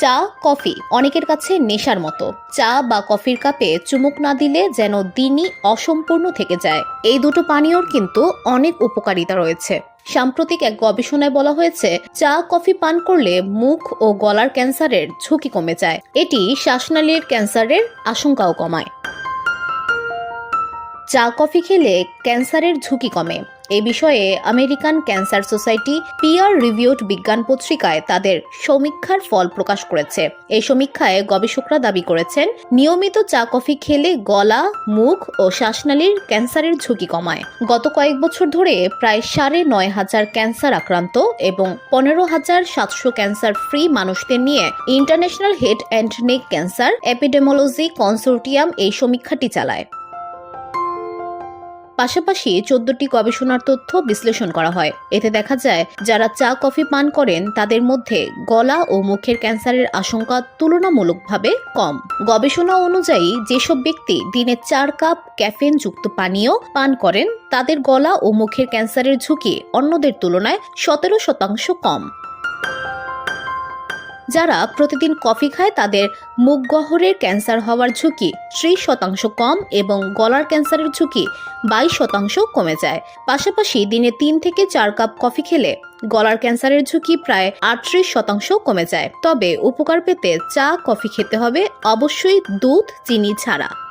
চা, কফি, অনেকের কাছে নেশার মতো। চা বা কফির কাপে চুমুক না দিলে যেন দিনই অসম্পূর্ণ থেকে যায়। এই দুটো পানীয়র কিন্তু অনেক উপকারিতা রয়েছে। সাম্প্রতিক এক গবেষণায় বলা হয়েছে, চা, কফি পান করলে মুখ ও গলার ক্যান্সারের ঝুঁকি কমে যায়। এটি শ্বাসনালীর ক্যান্সারের আশঙ্কাও কমায়। চা, কফি খেলে ক্যান্সারের ঝুঁকি কমে। এই বিষয়ে American cancer society peer reviewed বিজ্ঞান পত্রিকায় তাদের সমীক্ষার ফল প্রকাশ করেছে। এই সমীক্ষায় গবেষকরা দাবি করেছেন, নিয়মিত চা কফি খেলে গলা, মুখ ও শ্বাসনালীর ক্যান্সারের ঝুঁকি কমায়। গত কয়েক বছর ধরে প্রায় সাড়ে নয় হাজার ক্যান্সার আক্রান্ত এবং পনেরো হাজার সাতশো ক্যান্সার ফ্রি মানুষদের নিয়ে international head and neck cancer epidemiology consortium এই সমীক্ষাটি চালায়। পাশাপাশি চোদ্দটি গবেষণার তথ্য বিশ্লেষণ করা হয়। এতে দেখা যায়, যারা চা, কফি পান করেন, তাদের মধ্যে গলা ও মুখের ক্যান্সারের আশঙ্কা তুলনামূলকভাবে কম। গবেষণা অনুযায়ী, যেসব ব্যক্তি দিনে চার কাপ ক্যাফেন যুক্ত পানীয় পান করেন, তাদের গলা ও মুখের ক্যান্সারের ঝুঁকি অন্যদের তুলনায় সতেরো শতাংশ কম। যারা প্রতিদিন কফি খায় তাদের মুখ গহ্বরের ক্যান্সার হওয়ার ঝুঁকি ত্রিশ শতাংশ কম এবং গলার ক্যান্সারের ঝুঁকি বাইশ শতাংশ কমে যায়। পাশাপাশি দিনে তিন থেকে চার কাপ কফি খেলে গলার ক্যান্সারের ঝুঁকি প্রায় আটত্রিশ শতাংশ কমে যায়। তবে উপকার পেতে চা, কফি খেতে হবে। অবশ্যই দুধ, চিনি ছাড়া।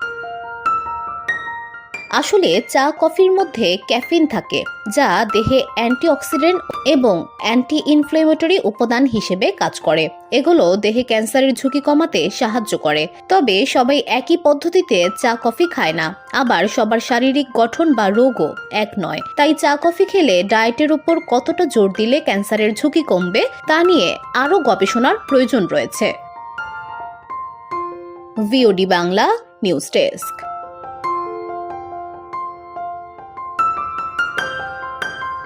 আসলে চা কফির মধ্যে ক্যাফিন থাকে, যা দেহে অ্যান্টিঅক্সিডেন্ট এবং অ্যান্টি ইনফ্লেমেটরি উপাদান হিসেবে কাজ করে। এগুলো দেহে ক্যান্সারের ঝুঁকি কমাতে সাহায্য করে। তবে সবাই একই পদ্ধতিতে চা কফি খায় না, আবার সবার শারীরিক গঠন বা রোগও এক নয়। তাই চা কফি খেলে ডায়েটের উপর কতটা জোর দিলে ক্যান্সারের ঝুঁকি কমবে, তা নিয়ে আরও গবেষণার প্রয়োজন রয়েছে। VOD Bangla news desk.